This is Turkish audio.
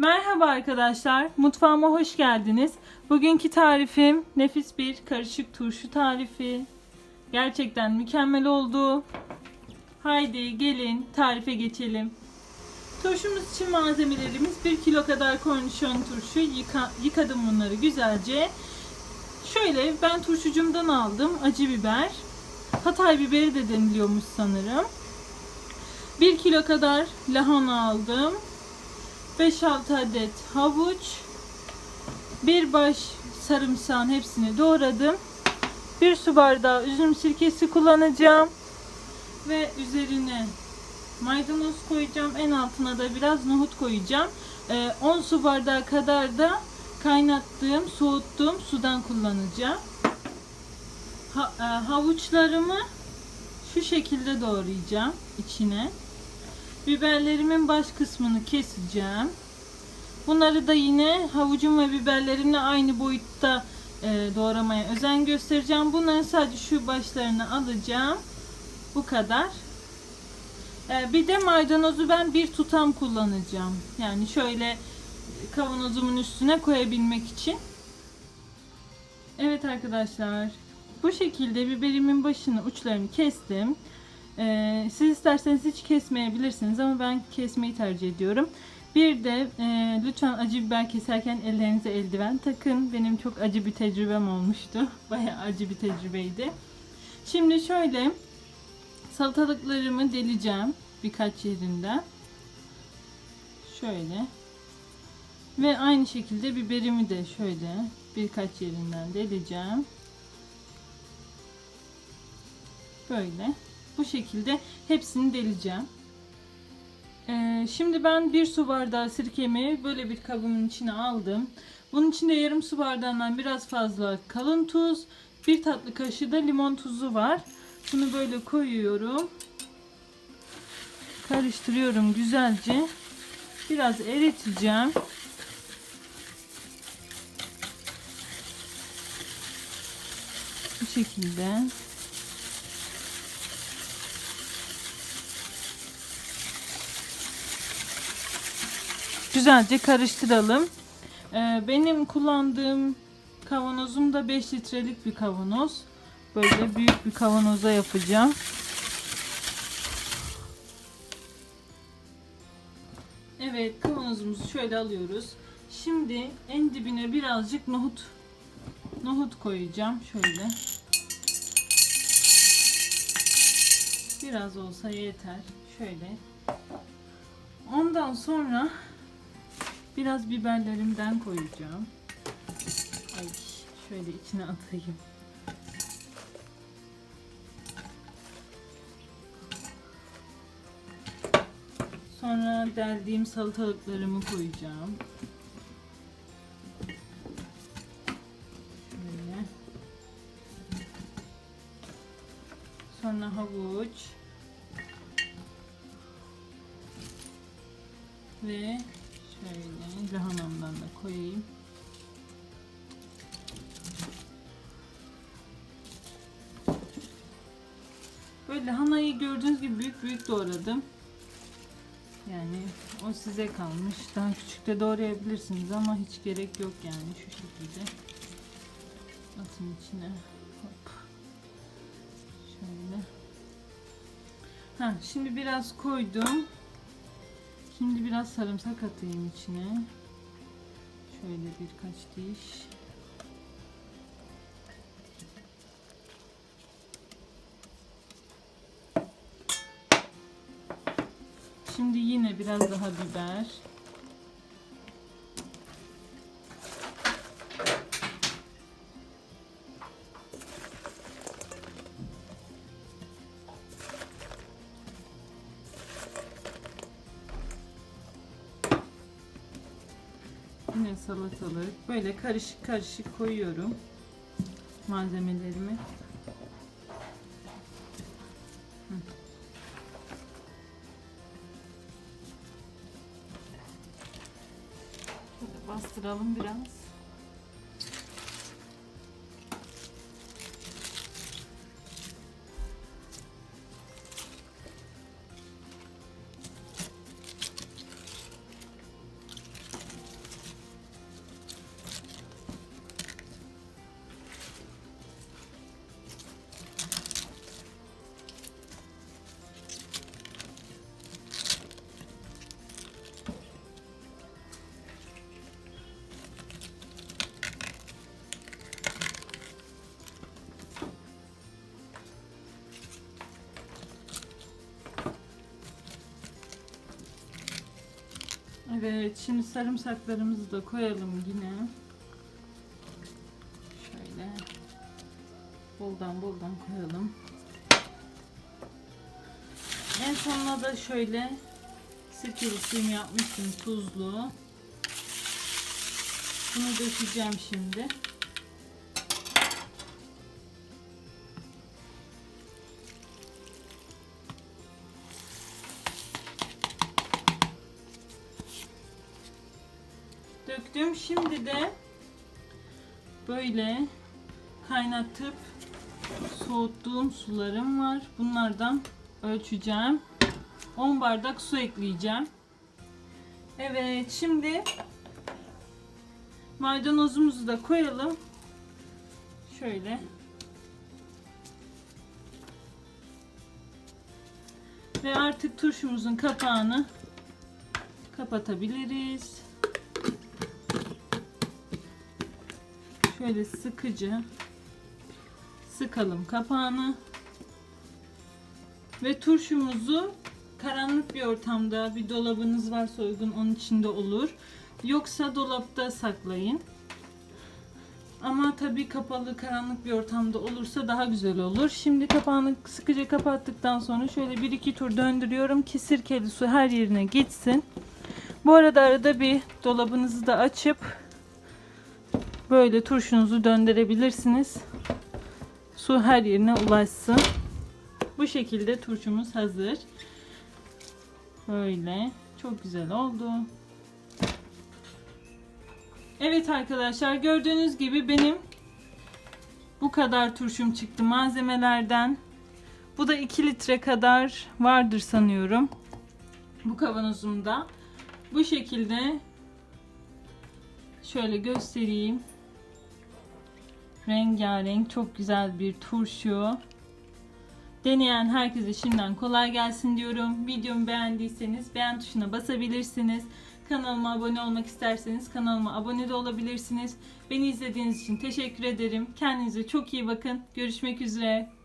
Merhaba arkadaşlar, mutfağıma hoş geldiniz. Bugünkü tarifim nefis bir karışık turşu tarifi. Gerçekten mükemmel oldu. Haydi gelin tarife geçelim. Turşumuz için malzemelerimiz 1 kilo kadar kornişon turşu. Yıka- yıkadım bunları güzelce. Şöyle ben turşucumdan aldım acı biber. Hatay biberi de deniliyormuş sanırım. 1 kilo kadar lahana aldım. 5-6 adet havuç, bir baş sarımsağın hepsini doğradım. Bir su bardağı üzüm sirkesi kullanacağım. Ve üzerine maydanoz koyacağım. En altına da biraz nohut koyacağım. Ee, 10 su bardağı kadar da kaynattığım, soğuttuğum sudan kullanacağım. E, havuçlarımı şu şekilde doğrayacağım içine. Biberlerimin baş kısmını keseceğim. Bunları da yine havucum ve biberlerimle aynı boyutta e, doğramaya özen göstereceğim. Bunların sadece şu başlarını alacağım. Bu kadar. E, bir de maydanozu ben bir tutam kullanacağım. Yani şöyle kavanozumun üstüne koyabilmek için. Evet arkadaşlar. Bu şekilde biberimin başını uçlarını kestim. Ee, siz isterseniz hiç kesmeyebilirsiniz ama ben kesmeyi tercih ediyorum. Bir de e, lütfen acı biber keserken ellerinize eldiven takın. Benim çok acı bir tecrübem olmuştu. Bayağı acı bir tecrübeydi. Şimdi şöyle salatalıklarımı deleceğim birkaç yerinden. Şöyle. Ve aynı şekilde biberimi de şöyle birkaç yerinden deleceğim. Böyle. Bu şekilde hepsini deleceğim. Ee, şimdi ben bir su bardağı sirkemi böyle bir kabımın içine aldım. Bunun içinde yarım su bardağından biraz fazla kalın tuz, bir tatlı kaşığı da limon tuzu var. Bunu böyle koyuyorum. Karıştırıyorum güzelce. Biraz eriteceğim. Bu şekilde. Güzelce karıştıralım. Ee, benim kullandığım kavanozum da 5 litrelik bir kavanoz. Böyle büyük bir kavanoza yapacağım. Evet kavanozumuzu şöyle alıyoruz. Şimdi en dibine birazcık nohut nohut koyacağım şöyle. Biraz olsa yeter. Şöyle. Ondan sonra biraz biberlerimden koyacağım. Ay şöyle içine atayım. Sonra deldiğim salatalıklarımı koyacağım. Şöyle. Sonra havuç. Ve şöyle lahanamdan da koyayım. Böyle lahanayı gördüğünüz gibi büyük büyük doğradım. Yani o size kalmış. Daha küçük de doğrayabilirsiniz ama hiç gerek yok yani şu şekilde. Atın içine. Hop. Şöyle. Ha, şimdi biraz koydum. Şimdi biraz sarımsak atayım içine. Şöyle birkaç diş. Şimdi yine biraz daha biber. Yine salatalık. Böyle karışık karışık koyuyorum malzemelerimi. Bastıralım biraz. Evet, şimdi sarımsaklarımızı da koyalım yine. Şöyle boldan boldan koyalım. En sonuna da şöyle sirkeli suyumu yapmıştım tuzlu. Bunu dökeceğim şimdi. Döktüm. Şimdi de böyle kaynatıp soğuttuğum sularım var. Bunlardan ölçeceğim. 10 bardak su ekleyeceğim. Evet, şimdi maydanozumuzu da koyalım. Şöyle. Ve artık turşumuzun kapağını kapatabiliriz. Şöyle sıkıcı sıkalım kapağını. Ve turşumuzu karanlık bir ortamda bir dolabınız varsa uygun onun içinde olur. Yoksa dolapta saklayın. Ama tabii kapalı karanlık bir ortamda olursa daha güzel olur. Şimdi kapağını sıkıca kapattıktan sonra şöyle bir iki tur döndürüyorum ki sirkeli su her yerine gitsin. Bu arada arada bir dolabınızı da açıp böyle turşunuzu döndürebilirsiniz. Su her yerine ulaşsın. Bu şekilde turşumuz hazır. Böyle. Çok güzel oldu. Evet arkadaşlar gördüğünüz gibi benim bu kadar turşum çıktı malzemelerden. Bu da 2 litre kadar vardır sanıyorum. Bu kavanozumda. Bu şekilde şöyle göstereyim. Rengarenk çok güzel bir turşu. Deneyen herkese şimdiden kolay gelsin diyorum. Videomu beğendiyseniz beğen tuşuna basabilirsiniz. Kanalıma abone olmak isterseniz kanalıma abone de olabilirsiniz. Beni izlediğiniz için teşekkür ederim. Kendinize çok iyi bakın. Görüşmek üzere.